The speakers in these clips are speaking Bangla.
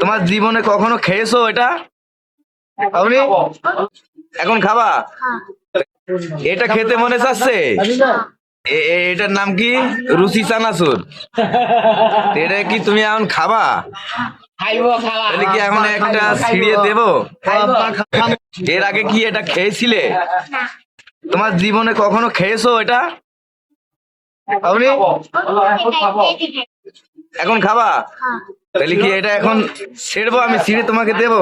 তোমার জীবনে কখনো খেয়েছো এটা? আপনি এখন খাবা? এটা খেতে মনে চাচ্ছে? এটার নাম কি? রুচি চানাচুর। এটা কি তুমি এখন খাবা? তাহলে কি এখন একটা ছিঁড়িয়ে দেব? এর আগে কি এটা খেয়েছিলে? তোমার জীবনে কখনো খেয়েছো এটা? আপনি এখন খাবা? তাহলে কি এটা এখন ছেড়বো? আমি ছিঁড়ে তোমাকে দেবো?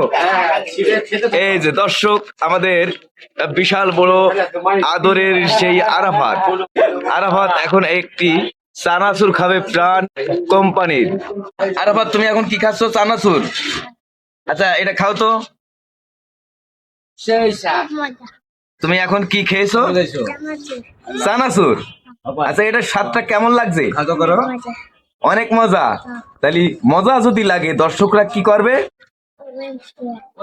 এই যে দর্শক আমাদের বিশাল বড় আদরের সেই আরাফাত। আরাফাত এখন একটি চানাচুর খাবে প্রাণ কোম্পানির। আরাফাত তুমি এখন কি খাচ্ছ চানাচুর? আচ্ছা এটা খাও তো। তুমি এখন কি খেয়েছো? চানাচুর। আচ্ছা এটা স্বাদটা কেমন লাগছে? করো। অনেক মজা। তাহলে মজা যদি লাগে, দর্শকরা কি করবে?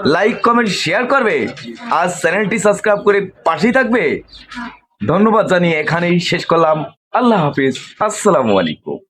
লাইক কমেন্ট শেয়ার করবে। আর চ্যানেলটি সাবস্ক্রাইব করে পাশেই থাকবে। ধন্যবাদ জানিয়ে এখানেই শেষ করলাম। আল্লাহ হাফিজ। আসসালামু আলাইকুম।